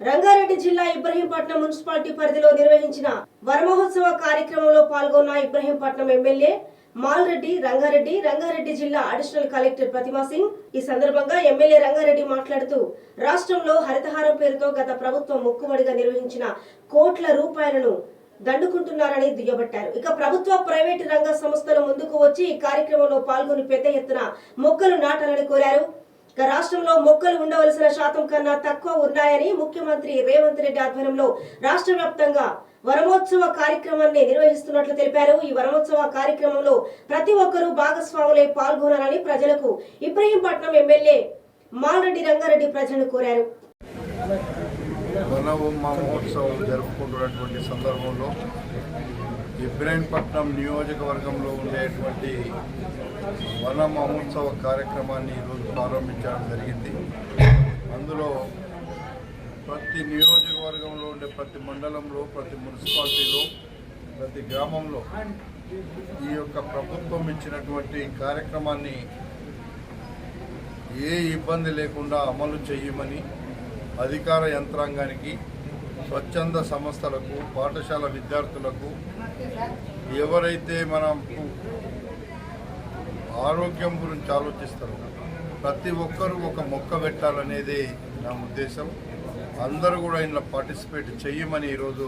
రంగారెడ్డి జిల్లా ఇబ్రహీంపట్నం మున్సిపాలిటీ పరిధిలో నిర్వహించిన వరమహోత్సవ కార్యక్రమంలో పాల్గొన్న ఇబ్రహీంపట్నం ఎమ్మెల్యే మాల్రెడ్డి రంగారెడ్డి రంగారెడ్డి జిల్లా అడిషనల్ కలెక్టర్ ప్రతిమా సింగ్. ఈ సందర్భంగా ఎమ్మెల్యే రంగారెడ్డి మాట్లాడుతూ రాష్ట్రంలో హరితహారం పేరుతో గత ప్రభుత్వం మొక్కుబడిగా నిర్వహించిన కోట్ల రూపాయలను దండుకుంటున్నారని దుయ్యబట్టారు. ఇక ప్రభుత్వ ప్రైవేటు రంగ సంస్థలు ముందుకు వచ్చి ఈ కార్యక్రమంలో పాల్గొని పెద్ద ఎత్తున మొక్కలు నాటాలని కోరారు. రాష్ట్రంలో మొక్కలు ఉండవలసిన శాతం కన్నా తక్కువ ఉన్నాయని ముఖ్యమంత్రి రేవంత్ రెడ్డి ఆధ్వర్యంలో రాష్ట్ర వ్యాప్తంగా వరమోత్సవ కార్యక్రమాన్ని నిర్వహిస్తున్నట్లు తెలిపారు. ఈ వరమోత్సవ కార్యక్రమంలో ప్రతి ఒక్కరూ భాగస్వాములై పాల్గొనాలని ప్రజలకు ఇబ్రహీంపట్నం ఎమ్మెల్యే మాల్రెడ్డి రంగారెడ్డి ప్రజలను కోరారు. వన మహోత్సవం జరుపుకుంటున్నటువంటి సందర్భంలో ఇబ్రాహీంపట్నం నియోజకవర్గంలో ఉండేటువంటి వన మహోత్సవ కార్యక్రమాన్ని ఈరోజు ప్రారంభించడం జరిగింది. అందులో ప్రతి నియోజకవర్గంలో ఉండే ప్రతి మండలంలో ప్రతి మున్సిపాలిటీలో ప్రతి గ్రామంలో ఈ యొక్క ప్రభుత్వం ఇచ్చినటువంటి కార్యక్రమాన్ని ఏ ఇబ్బంది లేకుండా అమలు చేయమని అధికార యంత్రాంగానికి స్వచ్ఛంద సంస్థలకు పాఠశాల విద్యార్థులకు ఎవరైతే మనకు ఆరోగ్యం గురించి ఆలోచిస్తారో ప్రతి ఒక్కరూ ఒక మొక్క పెట్టాలనేదే నా ఉద్దేశం. అందరూ కూడా ఇందులో పార్టిసిపేట్ చేయమని ఈరోజు